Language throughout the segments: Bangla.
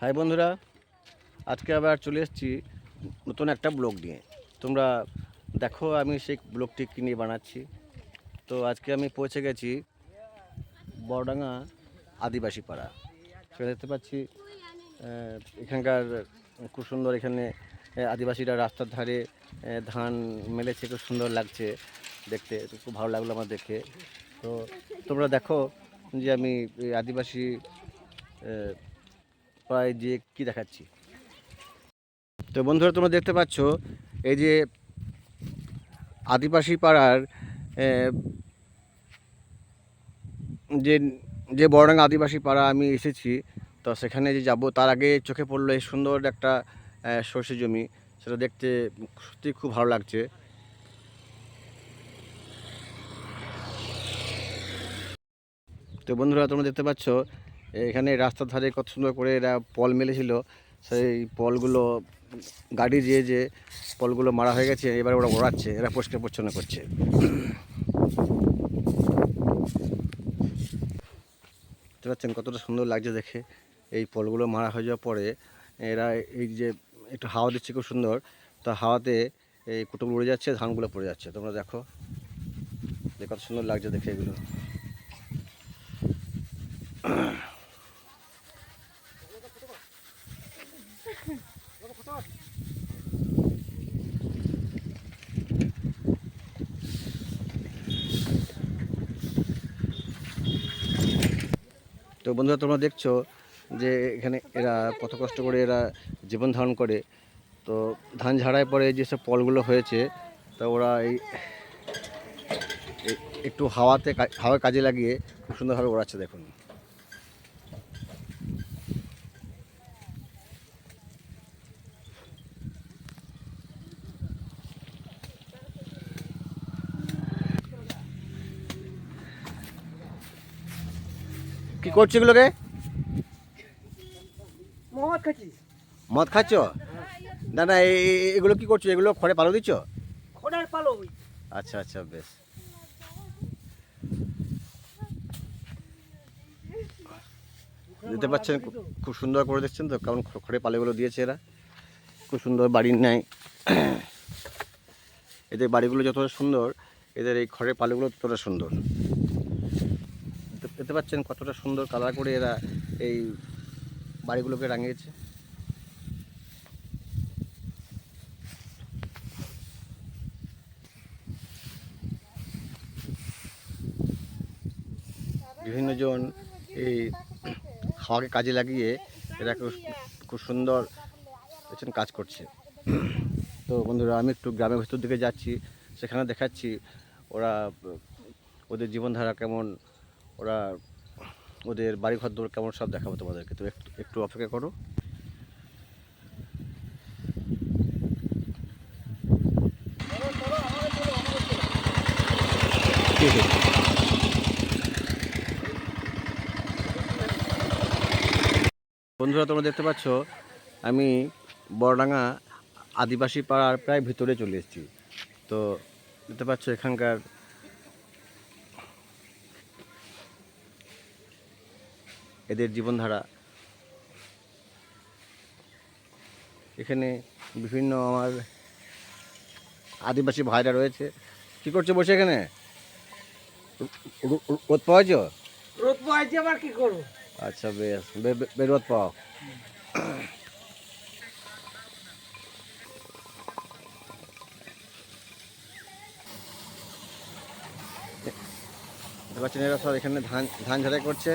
হাই বন্ধুরা, আজকে আবার চলে এসেছি নতুন একটা ব্লগ নিয়ে। তোমরা দেখো আমি সেই ব্লগটি কিনে বানাচ্ছি। তো আজকে আমি পৌঁছে গেছি বড়ডাঙ্গা আদিবাসী পাড়া। সেখানে দেখতে পাচ্ছি এখানকার খুব সুন্দর এখানে আদিবাসীরা রাস্তার ধারে ধান মেলেছে, খুব সুন্দর লাগছে দেখতে খুব ভালো লাগল আমার দেখে। তো তোমরা দেখো যে আমি আদিবাসী প্রায় যে কি দেখাচ্ছি? তো বন্ধুরা, তোমরা দেখতে পাচ্ছ, এই যে আদিবাসী পাড়ার যে যে বড়ডাঙ্গা আদিবাসী পাড়া আমি এসেছি, তো সেখানে যে যাব, তার আগে চোখে পড়ল এই সুন্দর একটা সর্ষে জমি। সেটা দেখতে সত্যি খুব ভালো লাগছে। তো বন্ধুরা, তোমরা দেখতে পাচ্ছ এখানে রাস্তার ধারে কত সুন্দর করে এরা পল মেলেছিল। সেই পলগুলো গাড়ি দিয়ে যে পলগুলো মারা হয়ে গেছে, এবার ওরা ওড়াচ্ছে, এরা পরিষ্কার পরিচ্ছন্ন করছে। পাচ্ছেন কতটা সুন্দর লাগছে দেখে। এই পলগুলো মারা হয়ে যাওয়ার পরে এরা এই যে একটু হাওয়া দিচ্ছে, খুব সুন্দর। তা হাওয়াতে এই কুটুম উড়ে যাচ্ছে, ধানগুলো পড়ে যাচ্ছে। তোমরা দেখো কত সুন্দর লাগছে দেখে এগুলো। তো বন্ধুরা, তোমরা দেখছ যে এখানে এরা কত কষ্ট করে এরা জীবন ধারণ করে। তো ধান ঝাড়াই পরে যেসব পলগুলো হয়েছে, তো ওরা এই একটু হাওয়াতে কা- হাওয়া কাজে লাগিয়ে খুব সুন্দরভাবে ওড়াচ্ছে, দেখুন। কি করছ এগুলোকে? মদ খাচ্ছি। মদ খাচ্ছ? না না এগুলো কি করছ? এগুলো খড়ে পালো দিচ্ছ? পালো আচ্ছা আচ্ছা বেশ। দিতে পাচ্ছেন খুব- সুন্দর করে দেখছেন তো খ- খড়ে পালেগুলো দিয়েছে এরা। খুব সুন্দর বাড়ির নেয় এদের বাড়িগুলো যতটা সুন্দর এদের এই খড়ের পালেগুলো ততটা সুন্দর। দেখতে- পাচ্ছেন কতটা সুন্দর কালার করে এরা এই বাড়িগুলোকে রাঙিয়েছে। বিভিন্ন জন এই হাওয়াকে কাজে লাগিয়ে এরা খুব সুন্দর কাজ করছে। তো বন্ধুরা, আমি একটু গ্রামের ভেতর দিকে যাচ্ছি, সেখানে দেখাচ্ছি ওরা ওদের জীবনধারা কেমন ওরা ওদের বাড়িঘর দৌড় কেমন সব দেখাবো তোমাদেরকে। তো একটু একটু অপেক্ষা করো। বন্ধুরা, তোমরা দেখতে পাচ্ছ, আমি বড়ডাঙ্গা আদিবাসী পাড়ার প্রায় ভিতরে চলে এসেছি। তো দেখতে পাচ্ছ, এখানকার এদের জীবনধারা। এখানে বিভিন্ন আমার আদিবাসী ভাইরা রয়েছে। কি করছে বসে এখানে? রোদ পাওয়াছ রোদ পাইছে আবার কি করব? আচ্ছা বেশ বেরোত পাও। পাচ্ছেন এরা সব এখানে ধান ধান ঝাড়াই করছে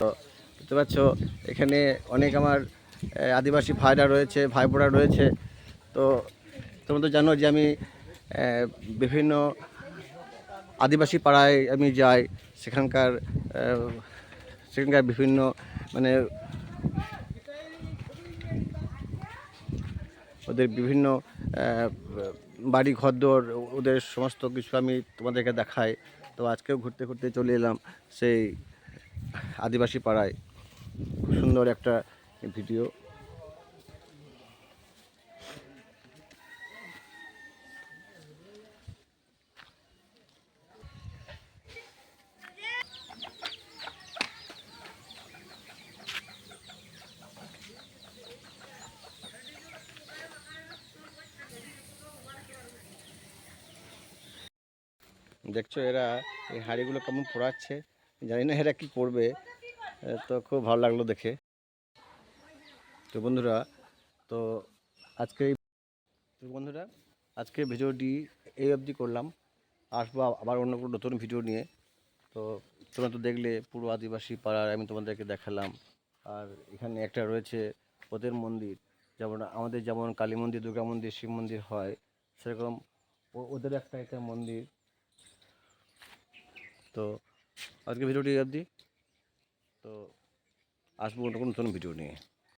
তো দেখতে পাচ্ছ, এখানে অনেক আমার আদিবাসী ভাইরা রয়েছে ভাই বোরা রয়েছে। তো তোমরা তো জানো যে আমি বিভিন্ন আদিবাসী পাড়ায় আমি যাই। সেখানকার সেখানকার বিভিন্ন মানে ওদের বিভিন্ন বাড়ি ঘরদোর, ওদের সমস্ত কিছু আমি তোমাদেরকে দেখাই। তো আজকেও ঘুরতে ঘুরতে চলে এলাম সেই আদিবাসী পাড়ায়। খুব সুন্দর একটা ভিডিও। দেখছ এরা, এই হাঁড়িগুলো কেমন পোড়াচ্ছে, জানি না এরা কি করবে। তো খুব ভালো লাগল দেখে। তো বন্ধুরা, তো আজকে তো বন্ধুরা, আজকে ভিডিওটি এই অবধি করলাম। আসব আবার অন্য কোনো নতুন ভিডিও নিয়ে। তো তোমরা তো দেখলে, পুরো আদিবাসী পাড়ার আমি তোমাদেরকে দেখালাম। আর এখানে একটা রয়েছে ওদের মন্দির। যেমন আমাদের যেমন কালী মন্দির, দুর্গা মন্দির, শিব মন্দির হয়, সেরকম ওদের একটা একটা মন্দির। তো আজকে ভিডিওটি অবধি। তো আসব অন্য কোনো ভিডিও নিয়ে।